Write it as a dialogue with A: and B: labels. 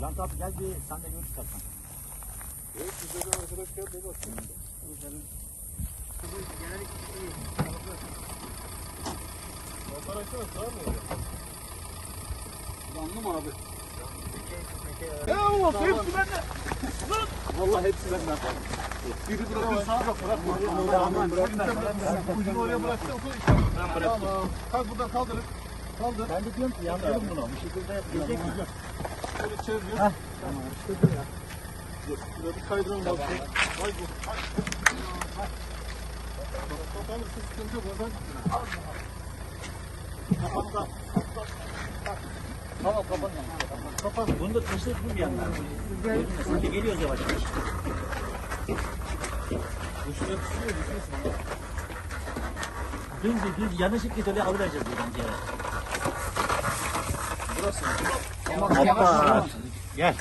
A: Mustafa gel bir sen de görüş kaptan.
B: Evet, güzel arkadaş geldi bak. Motor açsana sağ mı öyle?
A: Yanlı mı abi?
B: Ya oğlum hepsi bende.
A: Vallahi hepsi benden.
B: Biri bırakın sağa bak bırakma.
A: Aman
B: Ucunu oraya bıraktım. Ben bıraktım. Tamam. Kalk buradan kaldırın. Kaldır.
A: Ben de diyorum ki yanlayalım bunu. Bir şekilde yapacak mı?
B: Şöyle çeviriyor.
A: Tamam işte bu ya.
B: Dur. Şurada bir kaydıralım bak. Ay bu. Kapanırsa sıkıntı yok. Oradan
A: Tamam kapan Kapan. Bunu da taşır bu yandan. Sanki geliyoruz yavaş yavaş. Düşüyor düşüyor düşüyor. Düz düz yanlışlık git öyle alıvereceğiz buradan ciğer.
B: burası.
A: Hoppa. Gel.